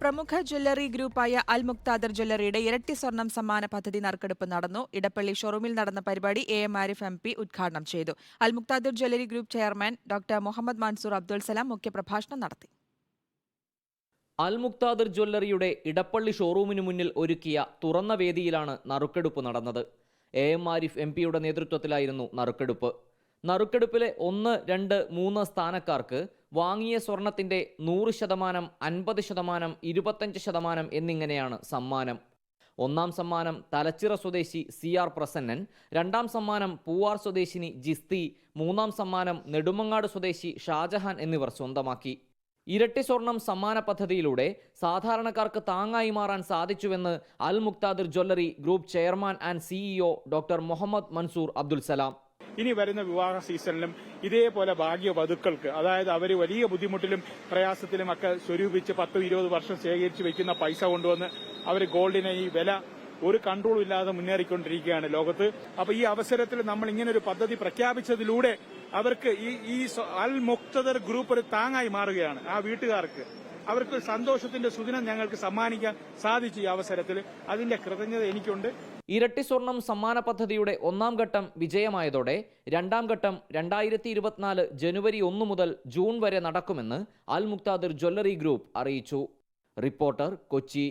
പ്രമുഖ ജ്വല്ലറി ഗ്രൂപ്പായ അൽ മുക്താദർ ജ്വല്ലറിയുടെ ഇരട്ടി സ്വർണം സമ്മാന പദ്ധതി നറുക്കെടുപ്പ് നടന്നു. ഇടപ്പള്ളി ഷോറൂമിൽ നടന്ന പരിപാടി A M Arif M P ഉദ്ഘാടനം ചെയ്തു. Al Muqtadir jewellery group chairman doctor Muhammad Mansoor Abdul Salam മുഖ്യപ്രഭാഷണം നടത്തി. അൽ മുക്താദർ ജ്വല്ലറിയുടെ ഇടപ്പള്ളി ഷോറൂമിന് മുന്നിൽ ഒരുക്കിയ തുറന്ന വേദിയിലാണ് നറുക്കെടുപ്പ് നടന്നത്. എ എം ആരിഫ് എം പിയുടെ നേതൃത്വത്തിലായിരുന്നു നറുക്കെടുപ്പ്. നറുക്കെടുപ്പിലെ ഒന്ന് രണ്ട് മൂന്ന് സ്ഥാനക്കാർക്ക് വാങ്ങിയ സ്വർണത്തിന്റെ നൂറ് ശതമാനം അൻപത് ശതമാനം ഇരുപത്തഞ്ച് ശതമാനം എന്നിങ്ങനെയാണ് സമ്മാനം. ഒന്നാം സമ്മാനം തലച്ചിറ സ്വദേശി സി ആർ പ്രസന്നൻ രണ്ടാം സമ്മാനം പൂവാർ സ്വദേശിനി ജിസ്തി മൂന്നാം സമ്മാനം നെടുമങ്ങാട് സ്വദേശി ഷാജഹാൻ എന്നിവർ സ്വന്തമാക്കി. ഇരട്ടി സ്വർണം സമ്മാന പദ്ധതിയിലൂടെ സാധാരണക്കാർക്ക് താങ്ങായി മാറാൻ സാധിച്ചുവെന്ന് Al Muqtadir jewellery group chairman and CEO doctor Muhammad Mansoor Abdul Salam. ഇനി വരുന്ന വിവാഹ സീസണിലും ഇതേപോലെ ഭാഗ്യ വധുക്കൾക്ക് അതായത് അവർ വലിയ ബുദ്ധിമുട്ടിലും പ്രയാസത്തിലും ഒക്കെ സ്വരൂപിച്ച് പത്ത് ഇരുപത് വർഷം ശേഖരിച്ച് വെക്കുന്ന പൈസ കൊണ്ടുവന്ന് അവർ ഗോൾഡിനെ ഈ വില ഒരു കൺട്രോളും ഇല്ലാതെ മുന്നേറിക്കൊണ്ടിരിക്കുകയാണ് ലോകത്ത്. അപ്പൊ ഈ അവസരത്തിൽ നമ്മൾ ഇങ്ങനെ ഒരു പദ്ധതി പ്രഖ്യാപിച്ചതിലൂടെ അവർക്ക് ഈ ഈ അൽ മുക്തദർ ഗ്രൂപ്പ് ഒരു താങ്ങായി മാറുകയാണ് ആ വീട്ടുകാർക്ക്. അവർക്ക് സന്തോഷത്തിന്റെ സുദിനം ഞങ്ങൾക്ക് സമ്മാനിക്കാൻ സാധിച്ചു ഈ അവസരത്തിൽ. അതിന്റെ കൃതജ്ഞത എനിക്കുണ്ട്. ഇരട്ടി സ്വർണം സമ്മാന പദ്ധതിയുടെ ഒന്നാം ഘട്ടം വിജയമായതോടെ രണ്ടാം ഘട്ടം രണ്ടായിരത്തി ഇരുപത്തിനാല് ജനുവരി ഒന്ന് മുതൽ ജൂൺ വരെ നടക്കുമെന്ന് അൽ മുക്താദിർ ജ്വല്ലറി ഗ്രൂപ്പ് അറിയിച്ചു. റിപ്പോർട്ടർ കൊച്ചി.